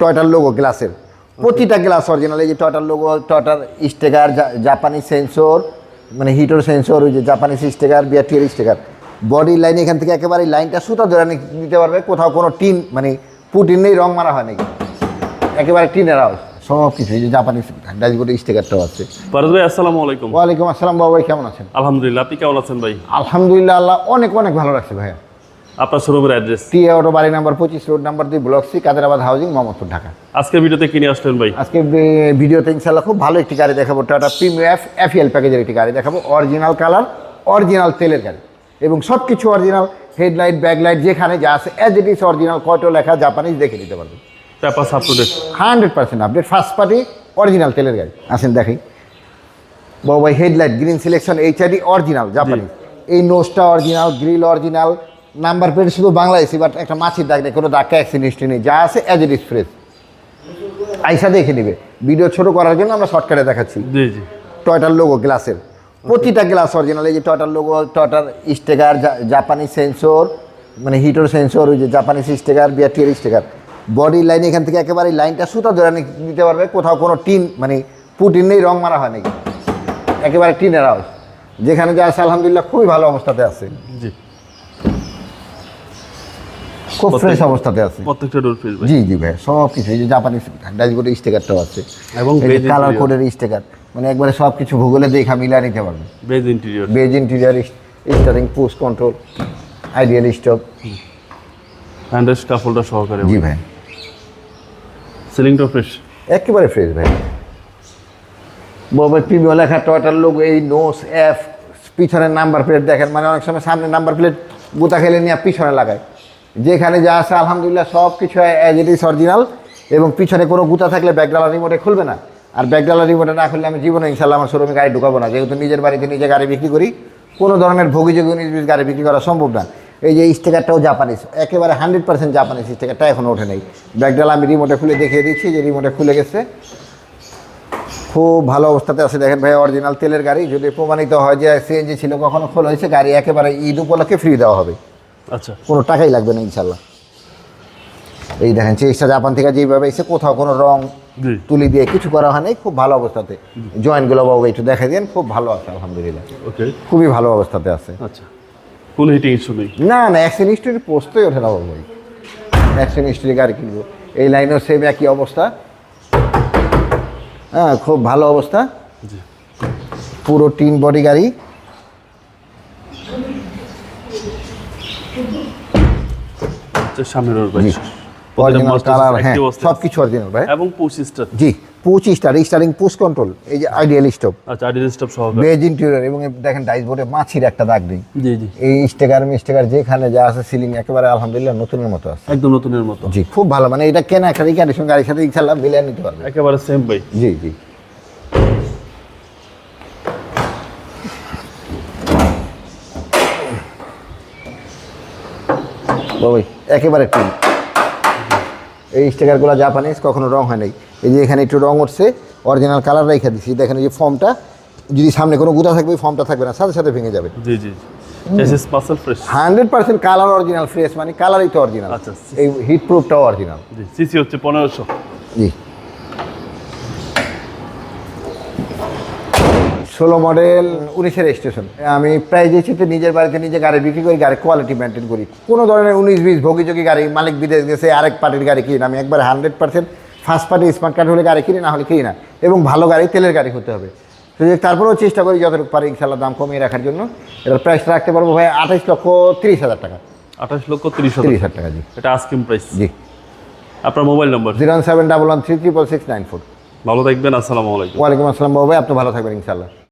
টয়টার logo গ্লাসের প্রতিটা glass original এই যে টয়টার লোগো টয়টার স্টেকার জাপানি সেন্সর মানে হিটোর সেন্সর ওই যে জাপানিজ স্টেকার বিআরটিএর স্টেকার বডি লাইন এখান থেকে একেবারে লাইনটা সুতা ধরে নিতে পারবে কোথাও কোনো টিন মানে পুটিন নেই রং মারা হয় নাকি। একেবারে টিনের হাউস সব কিছু এই যে জাপানিজ ড্যাশবোর্ডের স্টেকারটাও আছে। ফারুজ ভাই আসসালামু আলাইকুম। ওয়ালাইকুম আসসালাম বাবু ভাই কেমন আছেন? আলহামদুলিল্লাহ আপনি কেমন আছেন ভাই? আলহামদুলিল্লাহ আল্লাহ অনেক অনেক ভালো রাখছে ভাইয়া। আপনার শোরুমের অ্যাড্রেস? টি অটো বাড়ি নাম্বার পঁচিশ রোড নাম্বার দুই block C Kaderabad housing Mohammadpur Dhaka. আজকের ভিডিওতে কিনে আসলেন ভাই? আজকে ভিডিওতে ইনশাল্লাহ খুব ভালো একটি গাড়ি দেখাবো। টাটা প্রিমিয়াম এফ এফএল প্যাকেজের একটি গাড়ি দেখাবো। অরিজিনাল কালার অরিজিনাল তেলের গাড়ি। এবং সব কিছু অরিজিনাল হেডলাইট ব্যাকলাইট যেখানে যা আছে অ্যাজ ইট ইজ অরিজিনাল কয়টো লেখা জাপানিজ দেখে নিতে পারবেন paper up to date hundred percent update first party original তেলের গাড়ি। আসেন দেখি। বাবু ভাই headlight green selection HID original Japanese এই নোজটা original grill original number plate শুধু বাংলাদেশি বাট একটা মাছির দাগ নেই কোনো দাগটা অ্যাক্সিডেন্ট নেই। যা আছে অ্যাজ ইট ইজ ফ্রেশ আইসা দেখে নেবে। ভিডিও ছোট করার জন্য আমরা শর্টকাটে দেখাচ্ছি। জি জি। টয়টার লোগো গ্লাসের প্রতিটা গ্লাস অরিজিনাল এই যে টয়টার লোগো টয়টার স্টেকার জাপানি সেন্সর মানে হিটোর সেন্সর ওই যে জাপানিজ স্টেকার বিআরটিএর স্টেকার বডি লাইন এখান থেকে একেবারে লাইনটা সুতা ধরে নিতে পারবে। কোথাও কোনো টিন মানে পুটিন নেই রং মারা হয় নাকি? একেবারে টিনের হাউস যেখানে যা আছে আলহামদুলিল্লাহ খুবই ভালো অবস্থাতে আছে। জি। খুব ফ্রেশ অবস্থাতে আছে। প্রত্যেকটা ডোর ভাই। জি জি ভাই সব কিছু এই যে জাপানিজ ড্যাশবোর্ডের স্টিকারটাও আছে। এবং কালার কোডের স্টিকার মানে একবারে সব কিছু ভূগোলে দেখা মিলিয়ে নিতে পারবে। Beige interior beige interior steering push control ideal stop handle কাফলটা সহকারে জি ভাই। সিলিংটা ফ্রেশ একেবারে ফ্রেশ ভাই। বাবা প্রিমিয়ার লেখা টয়টার লোক এই নোস এফ পিছনের নাম্বার প্লেট দেখেন মানে অনেক সময় সামনে নাম্বার প্লেট গোতা খেলে নিয়ে পিছনে লাগায়। যেখানে যা আছে, আলহামদুলিল্লাহ সব কিছু অ্যাজ ইট ইজ অরিজিনাল এবং পিছনে কোনো গুতা থাকলে ব্যাকডালার রিমোটে খুলবে না। আর ব্যাকডালার রিমোটে না খুললে আমি জীবনে ইনশাল্লাহ আমার শোরুমে গাড়ি ঢুকাবো না। যেহেতু নিজের বাড়িতে নিজে গাড়ি বিক্রি করি, কোনো ধরনের ভোগীযোগী বিশ গাড়ি বিক্রি করা সম্ভব না। এই যে স্টিকারটাও জাপানিজ একেবারে হান্ড্রেড পার্সেন্ট জাপানিজ স্টিকারটা এখনও ওঠে নেই। ব্যাকডালা আমি রিমোটে খুলে দেখিয়ে দিচ্ছি, যে রিমোটে খুলে গেছে। খুব ভালো অবস্থাতে আছে। দেখেন ভাই অরিজিনাল তেলের গাড়ি। যদি প্রমাণিত হয় যে সিএনজি ছিল, কখনো খোলা হয়েছে, গাড়ি একেবারে ঈদ উপলক্ষে ফ্রি দেওয়া হবে। আচ্ছা। কোনো টাকাই লাগবে না ইনশাল্লাহ এই দেখেন চেষ্টা জাপান থেকে যেভাবে এসে কোথাও কোনো রং তুলি দিয়ে কিছু করা হয় নাই খুব ভালো অবস্থাতে। জয়েন্টগুলো বাবু একটু দেখা দিন খুব ভালো আছে আলহামদুলিল্লাহ। ওকে। খুবই ভালো অবস্থাতে আছে। আচ্ছা। কোনো হিটিং ইস্যু নেই? না না অ্যাক্সিডেন্ট হিস্ট্রি পোস্টই ওঠে না বাবু ভাই। অ্যাক্সিডেন্ট হিস্ট্রি গাড়ি কিনবো এই লাইনেও সেম একই অবস্থা। হ্যাঁ খুব ভালো অবস্থা। পুরো টিন বডি গাড়ি। ভাই। অরিজিনাল হ্যাঁ সব কিছু অরিজিনাল ভাই এবং পঁচিশটা জি পঁচিশটা রিস্টারিং পুশ কন্ট্রোল এই যে আইডিয়াল স্টপ আচ্ছা আইডি স্টপ সহকারে বেজ ইন্টেরিয়র এবং দেখেন ডাইস মাছির একটা দাগ নেই। জি জি। এই স্টেকার মিস্টেকার যেখানে যা আছে সিলিং একেবারে আলহামদুলিল্লাহ নতুনের মতো আছে। একদম নতুনের মতো। জি খুব ভালো মানে এটা কেনা একটা রিকার্ডেশন গাড়ির সাথে মিলিয়ে নিতে পারবে। একেবারে সেম ভাই। জি জি। বাবাই একেবারে টিন এই স্টিকারগুলো জাপানিজ কখনো রং হয় নাই। এই যে এখানে একটু রং উঠছে অরিজিনাল কালার রেখে দিচ্ছি দেখেন এই যে ফর্মটা যদি সামনে কোনো গুঁতা থাকবে ওই ফর্মটা থাকবে না। সাথে সাথে ভেঙে যাবে। জি জি hundred percent colour original fresh মানে কালারই তো অরিজিনাল আচ্ছা। এই হিট প্রুফটাও অরিজিনাল জি সিসি হচ্ছে পনেরোশো। জি। ষোলো মডেল উনিশের স্টেশন আমি প্রায় যে চিত্রে নিজের বাড়িতে নিজে গাড়ি বিক্রি করি গাড়ি কোয়ালিটি মেনটেন করি। কোনো ধরনের উনিশ বিশ ভোগিযোগী গাড়ি মালিক বিদেশ গেছে আরেক পার্টির গাড়ি কিনি আমি একবার hundred percent first party smart card হলে গাড়ি কিনি না হলে কিনি না। এবং ভালো গাড়ি তেলের গাড়ি হতে হবে। তো তারপরেও চেষ্টা করি যতটুকু পারি ইনশাল্লাহ দাম কমিয়ে রাখার জন্য। এটার প্রাইসটা রাখতে পারব ভাই আঠাইশ লক্ষ তিরিশ হাজার টাকা। আঠাশ লক্ষ তিরিশ তিরিশ হাজার হাজার টাকা জি। এটা আস্কিম প্রাইস জি। আপনার mobile number zero seven double one three triple six nine four. ভালো থাকবেন আসসালামু আলাইকুম। ওয়ালাইকুম আসসালাম বাবু ভাই আপনি ভালো থাকবেন ইনশাল্লাহ